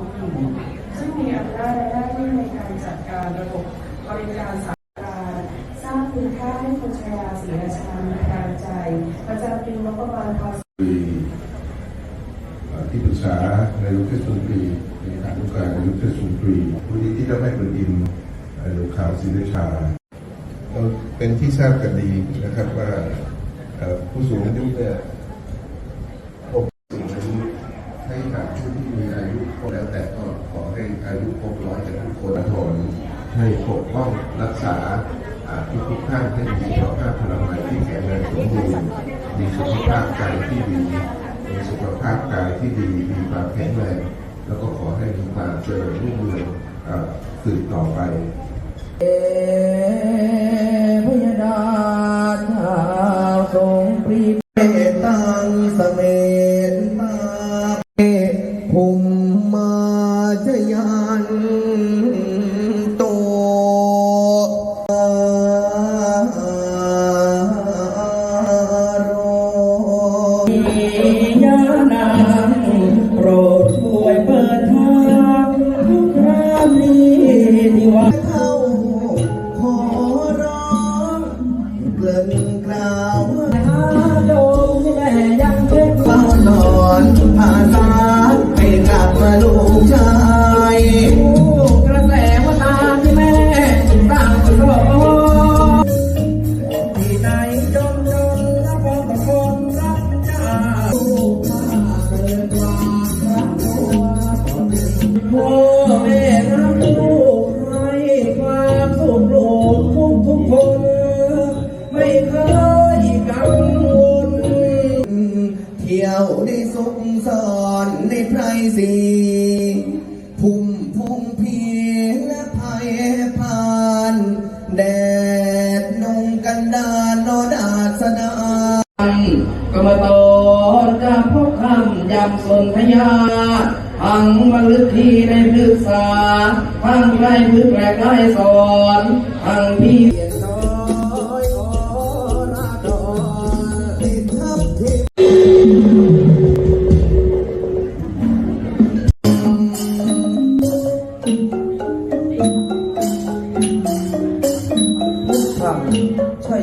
องถิ่นซึ่งมีอำนาจและหน้าที่ในการจัดการระบบบริการสาธารณสร้างคุณค่าให้คนชราศรีราชามีกำลังใจ ประจำปีงบประมาณพศที่ปรึกษาในายกเทศมนตรีในการนุการนายกเทศมนตรีผู้นี้ที่ได้ไม่เป็นดินเอ่อหลวงขาวศรีราชาเราเป็นที่ทราบกันดีนะครับว่าผู้สูงอายุเนี่ยพบสูงอายุให้หากผู้ที่มีอายุครบแล้วแต่ก็ขอให้อายุครบร้อยกันทุกคนทน ให้ปกป้องรักษาอ่าทุกท่านให้มีสุขภาพพลังงานที่แข็งแรงสมบูรณ์มีสุขภาพใจที่ดีมีสุขภาพกายที่ดีมีความแข็งแรงแล้วก็ขอให้มีความเจริญรุ่งเรืองเอ่อสืบต่อไปเอพยดาชาทรงปรีเมตตังสเมตมาเอภูมิมาจยัน สีพุ่มพงเพีและภัยผ่านแดดนงกันดานนอดาสดาก็มาตอนจะพบคำยำสนทยาพังบรรลึกที่ในพฤกษาพังใกล้พึกแกล้ใกล้สอนพังพี่